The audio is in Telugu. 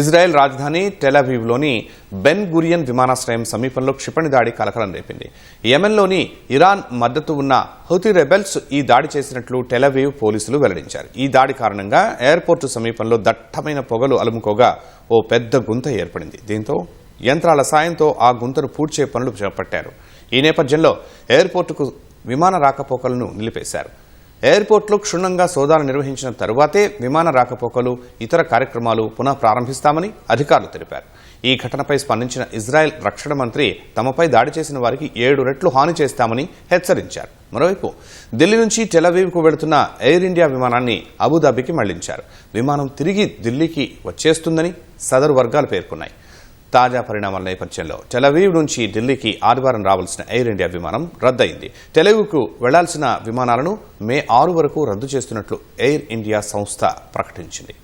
ఇజ్రాయెల్ రాజధాని టెలవీవ్లోని బెన్ గురియన్ విమానాశ్రయం సమీపంలో క్షిపణి దాడి కలకలం రేపింది. యెమెన్లోని ఇరాన్ మద్దతు ఉన్న హుతి రెబెల్స్ ఈ దాడి చేసినట్లు టెలవీవ్ పోలీసులు వెల్లడించారు. ఈ దాడి కారణంగా ఎయిర్పోర్టు సమీపంలో దట్టమైన పొగలు అలుముకోగా ఓ పెద్ద గుంత ఏర్పడింది. దీంతో యంత్రాల సాయంతో ఆ గుంతను పూడ్చే పనులు చేపట్టారు. ఈ నేపథ్యంలో ఎయిర్పోర్టుకు విమాన రాకపోకలను నిలిపేశారు. ఎయిర్పోర్ట్లో క్షుణ్ణంగా సోదాలు నిర్వహించిన తరువాతే విమాన రాకపోకలు ఇతర కార్యక్రమాలు పునః ప్రారంభిస్తామని అధికారులు తెలిపారు. ఈ ఘటనపై స్పందించిన ఇజ్రాయెల్ రక్షణ మంత్రి తమపై దాడి చేసిన వారికి ఏడు రెట్లు హాని చేస్తామని హెచ్చరించారు. మరోవైపు ఢిల్లీ నుంచి టెలవీవ్కు వెళుతున్న ఎయిర్ ఇండియా విమానాన్ని అబుదాబికి మళ్ళించారు. విమానం తిరిగి ఢిల్లీకి వచ్చేస్తుందని సదరు వర్గాలు పేర్కొన్నాయి. తాజా పరిణామాల నేపథ్యంలో టెలవీవ్ నుంచి ఢిల్లీకి ఆదివారం రావాల్సిన ఎయిర్ ఇండియా విమానం రద్దయింది. టెలవీవ్కు వెళ్ళాల్సిన విమానాలను మే ఆరు వరకు రద్దు చేస్తున్నట్లు ఎయిర్ ఇండియా సంస్థ ప్రకటించింది.